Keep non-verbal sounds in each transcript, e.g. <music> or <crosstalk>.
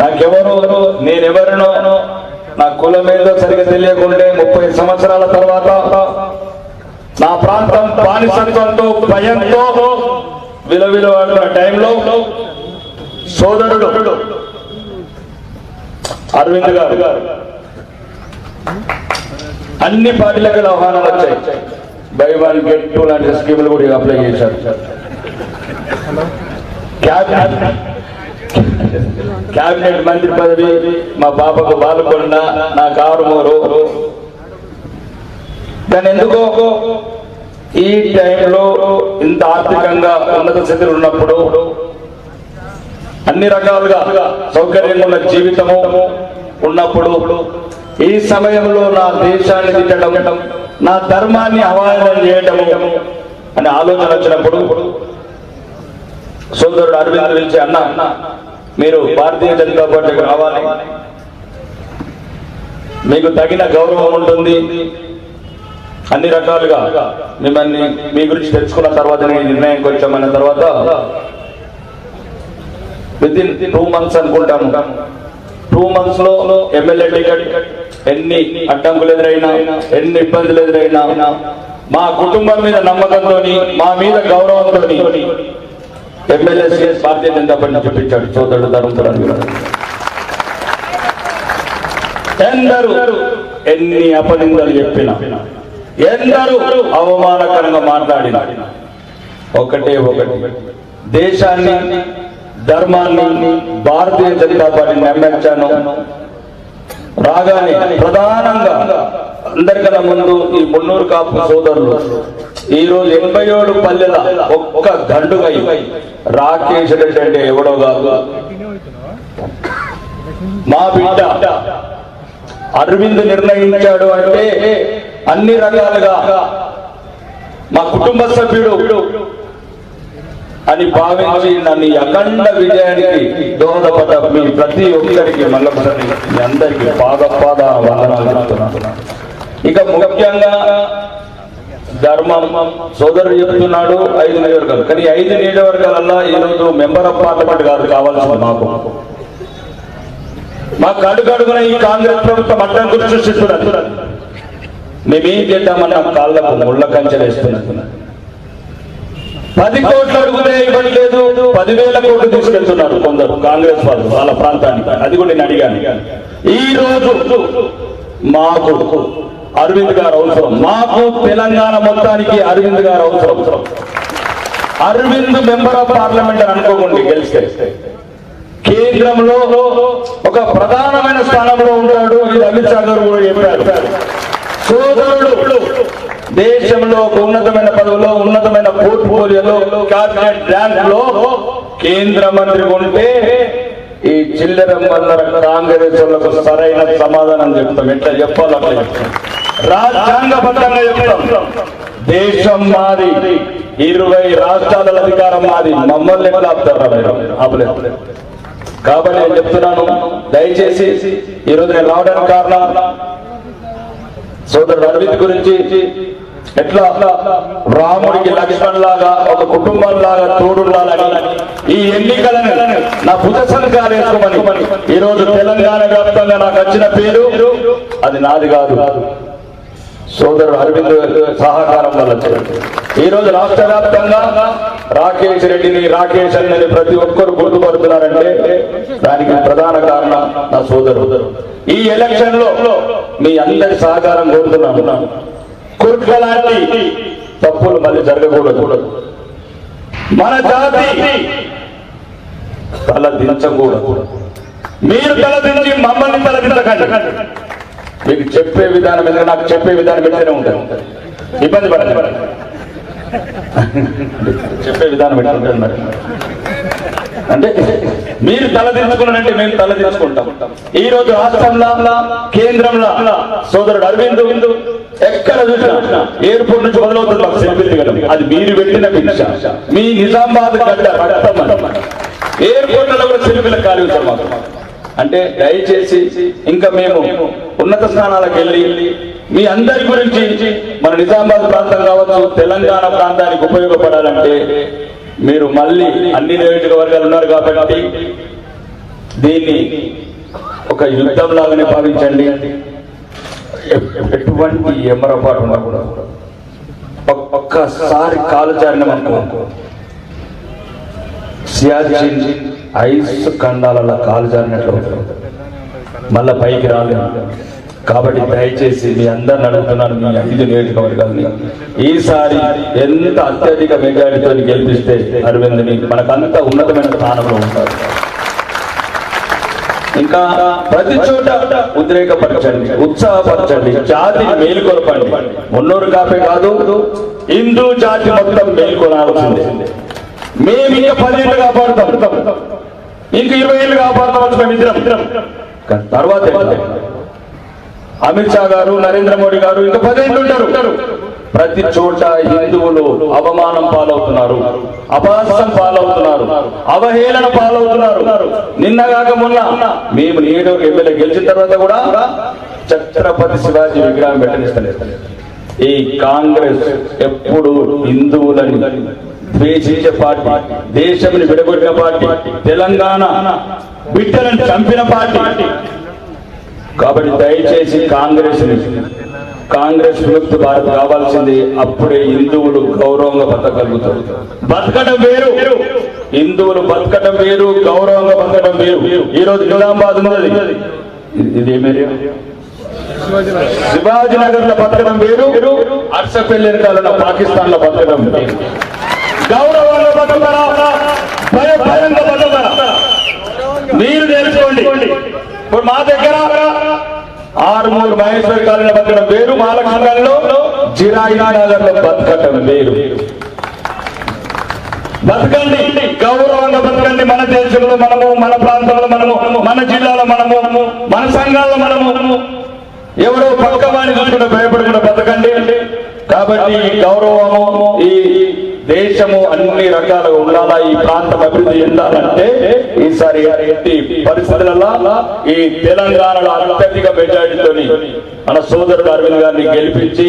నాకెవరు నేనెవరినో నా కులం ఏదో సరిగా తెలియకుండే ముప్పై సంవత్సరాల తర్వాత నా ప్రాంతం బానిసత్వంతో భయంతో విలువిలువాడుతున్న టైంలో సోదరుడు అరవింద్ గారు. అన్ని పార్టీలకు ఆహ్వానాలు వచ్చాయి. బై వన్ గెట్ టూ లాంటి స్కీములు కూడా అప్లై చేశారు. <laughs> క్యాబినెట్ మంత్రి పదవి మా పాపకు బాలకొండ నా కారుమూరు. దాని ఎందుకో ఈ టైంలో ఇంత ఆర్థికంగా ఉన్నత స్థితిలో ఉన్నప్పుడు అన్ని రకాలుగా సౌకర్యంగా ఉన్న జీవితము ఉన్నప్పుడు ఈ సమయంలో నా దేశాన్ని తిట్టడం నా ధర్మాన్ని అవహేళన చేయడం అనే ఆలోచన వచ్చినప్పుడు సోదరుడు అరవింద్ పిలిచి అన్న మీరు భారతీయ జనతా పార్టీకి రావాలి. మీకు తగిన గౌరవం ఉంటుంది. అన్ని రకాలుగా మిమ్మల్ని మీ గురించి తెలుసుకున్న తర్వాత నేను నిర్ణయంకి వచ్చామన్న తర్వాత విత్ ఇన్ టూ మంత్స్ అనుకుంటాను టూ మంత్స్లో ఎమ్మెల్యే టికెట్ ఎన్ని అడ్డంకులు ఎదురైనా ఎన్ని ఇబ్బందులు ఎదురైనా మా కుటుంబం మీద నమ్మకంతో మా మీద గౌరవంతో ఎమ్మెల్యే భారతీయ జనతా పార్టీ చూపించాడు. సోదరుడు ధర్మపురాన్ని ఎందరు ఎన్ని అపనిందలు చెప్పిన ఎందరు అవమానకరంగా మాట్లాడిన ఒకటే ఒకటి. దేశాన్ని ధర్మాన్ని భారతీయ జనతా పార్టీ నమ్మించాను రాగానే ప్రధానంగా అందరికన్నా ముందు ఈ మున్నూరు కాపు సోదరులు ఈ రోజు ఎనభై ఏడు పల్లెల ఒక్క గండుగై రాకేష్ రెడ్డి అంటే ఎవడో కాదు. మా బిడ్డ అరవింద్ నిర్ణయించాడు అంటే అన్ని రకాలుగా మా కుటుంబ సభ్యుడు అని భావించి నన్ను అఖండ విజయానికి దోహదపడ్డ మీ ప్రతి ఒక్కరికి మళ్ళొకసారి మీ అందరికీ పాద పాద వందనాలు ఇక ముఖ్యంగా ధర్మం. సోదరుడు చెప్తున్నాడు ఐదు నియోజకవర్గాలు. కానీ ఐదు నియోజకవర్గాలల్లో ఈరోజు మెంబర్ ఆఫ్ పార్లమెంట్ కాదు కావాల్సింది మాకు. మాకు అడుగడుగున ఈ కాంగ్రెస్ ప్రభుత్వం అడ్డం గురించి సృష్టిస్తున్నారు మేమేం చేద్దామని ఆ కాళ్ళకు ముళ్ళ కంచెలు వేస్తున్నది. పది కోట్లు అడుగుతే ఇవ్వట్లేదు పదివేల కోట్లు తీసుకెళ్తున్నారు కొందరు కాంగ్రెస్ వాళ్ళు వాళ్ళ ప్రాంతానికి. అది కూడా నేను అడిగాను. ఈ రోజు మాకు అరవింద్ గారు అవసరం. మాకు తెలంగాణ మొత్తానికి అరవింద్ గారు అవసరం. అరవింద్ మెంబర్ ఆఫ్ పార్లమెంట్ అని అనుకోకండి గెలిస్తే. కేంద్రంలో ఒక ప్రధానమైన స్థానంలో ఉంటాడు ఇది అమిత్ షా గారు కూడా చెప్పారు. సోదరుడు దేశంలో ఒక ఉన్నతమైన పదవిలో ఉన్నతమైన పోర్ట్ఫోలియోలో క్యాబినెట్ ర్యాంక్లో కేంద్ర మంత్రి ఉంటే ఈ చిల్లర మల్లర కాంగ్రెస్ సరైన సమాధానం చెప్తాం. ఎట్లా చెప్పాలి అట్లా చెప్తాం. రాజ్యాంగబద్ధంగా చెప్తాం దేశం మాది ఇరవై రాష్ట్రాల అధికారం మాది మమ్మల్ని ఎట్లా ఆపుతారా ఆపలేదు. కాబట్టి నేను చెప్తున్నాను దయచేసి ఈరోజు నేను రావడానికి కారణం సోదరుడు అరవింద్ గురించి ఎట్లా రాముడికి లక్ష్మణ్ లాగా ఒక కుటుంబం లాగా తోడుండాలని ఈ ఎన్నికలను నా భుజ సంఘాలు వేసుకోమని ఈ రోజు తెలంగాణ వ్యాప్తంగా నాకు వచ్చిన పేరు అది నాది కాదు. సోదరుడు అరవింద్ సహకారం వల్ల ఈ రోజు రాష్ట్ర వ్యాప్తంగా రాకేష్ రెడ్డిని రాకేష్ అన్నది ప్రతి ఒక్కరు గుర్తుపడుతున్నారంటే దానికి ప్రధాన కారణం నా సోదరుడు ఈ ఎలక్షన్లో మీ అందరి సహకారం కోరుతున్నాను. కుర్క లాంటి తప్పులు మళ్ళీ జరగకూడదు. మన జాతి తల దించకూడదు. మీరు తల దించి మమ్మల్ని తల దించకండి. మీకు చెప్పే విధానం మీద నాకు చెప్పే విధానం ఎట్లనే ఉంటుంది ఇబ్బంది పడదు. చెప్పే విధానం ఎట్లా ఉంటుంది మరి? అంటే మీరు తల మేము తలదించుకుంటాం ఈ రోజు రాష్ట్రంలో కేంద్రంలో సోదరుడు అరవింద్ ఎక్కడ చూసినా ఎయిర్పోర్ట్ నుంచి మొదలవుతుంది మాకు సెల్ఫీలు అది మీరు పెట్టిన భిక్ష. మీ నిజామాబాద్ గడ్డ రక్తం ఎయిర్పోర్ట్లలో కూడా సెల్ఫీలకు ఖాళీ మాత్రం మాకు. అంటే దయచేసి ఇంకా మేము ఉన్నత స్థానాలకు వెళ్ళి మీ అందరి గురించి మన నిజామాబాద్ ప్రాంతం కావచ్చు తెలంగాణ ప్రాంతానికి ఉపయోగపడాలంటే మీరు మళ్ళీ అన్ని నియోజకవర్గాలు ఉన్నారు కాబట్టి దీన్ని ఒక యుద్ధం లాగానే భావించండి. ఎటువంటి ఎమరపాటు ఉండకూడదు. ఒక్కసారి కాలు జారిన అనుకో సియాచిన్ ఐస్ ఖండాలలో కాలు జారినట్లు. అవుతుంది. మళ్ళా పైకి రాలేదు. కాబట్టి దయచేసి మీ అందరిని అడుగుతున్నాను మీ అతిథి నియోజకవర్గాన్ని ఈసారి ఎంత అత్యధిక మెజారిటీతో గెలిపిస్తే అరవింద్ని మనకంత ఉన్నతమైన స్థానంలో ఉంటారు. ఇంకా ప్రతి చోట ఉద్రేకపరచండి ఉత్సాహపరచండి జాతిని మేలుకొలపండి. మున్నూరు కాపే కాదు హిందూ జాతి మొత్తం మేలుకొనాల్సిందే. మేము ఇంకా పదేళ్ళు కాపాడుతాం ఇంక ఇరవై ఏళ్ళు కాపాడుతాం మేము ఇద్దరం తర్వాత అమిత్ షా గారు నరేంద్ర మోడీ గారు ఇంకా పదేళ్ళు ఉంటారు. ప్రతి చోట హిందువులు అవమానం పాలవుతున్నారు అపహాస్యం పాలవుతున్నారు అవహేళన పాలవుతున్నారు. నిన్న కాక మొన్న మేము నేడు ఎమ్మెల్యే గెలిచిన తర్వాత కూడా ఛత్రపతి శివాజీ విగ్రహం పెట్టనిస్తలేదు. ఈ కాంగ్రెస్ ఎప్పుడు హిందువులని ద్వేషించే పార్టీ దేశంని విడగొట్టిన పార్టీ తెలంగాణ బిడ్డలను చంపిన పార్టీ. కాబట్టి దయచేసి కాంగ్రెస్ కాంగ్రెస్ విముక్తి భారత్ కావాల్సింది అప్పుడే హిందువులు గౌరవంగా బతకగలుగుతారు. బతకడం వేరు. హిందువులు బతకడం వేరు గౌరవంగా బతకడం వేరు. ఈ రోజు నిజామాబాద్ ఉన్నది. ఇది- ఏమేరియా ఏమి శివాజీ నగర్లో బతకడం వేరు. అర్సపల్లి వెనకాల పాకిస్తాన్లో బతకడం వేరు. గౌరవంగా బతకరా భయ భయంగా బతకరా మీరు తెలుసుకోండి ఇప్పుడు మా దగ్గర ఆరుమూరు మహేశ్వరి కాలనీ బతకడం వేరు మహాలక్ష్మిలో జిరాయి నగర్లో బతకటం వేరు. బతకండి గౌరవంగా బతకండి. మన దేశంలో మనము మన ప్రాంతంలో మనము మన జిల్లాలో మనము మన సంఘాల్లో మనము. ఎవరో పక్క వాడిని చూసుకుంటే భయపడకుండా బతకండి. కాబట్టి ఈ గౌరవము ఈ దేశము అన్ని రకాలుగా ఉండాలా ఈ ప్రాంతం అభివృద్ధి చెందాలంటే ఈసారి ఎట్టి పరిస్థితులలో ఈ తెలంగాణలో అత్యధిక మెజారిటీతోని మన సోదరుడు అరవింద్ గారిని గెలిపించి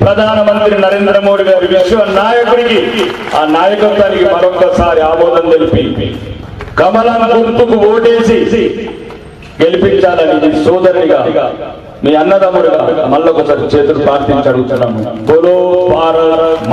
ప్రధానమంత్రి నరేంద్ర మోడీ గారి విశ్వ నాయకుడికి ఆ నాయకత్వానికి మరొకసారి ఆమోదం తెలిపి కమలం గుర్తుకు ఓటేసి గెలిపించాలని మీ సోదరునిగా మీ అన్నదమ్ముడుగా మళ్ళొకసారి చేతులు ప్రార్థించి అడుగుతున్నాము బోలో భారత్.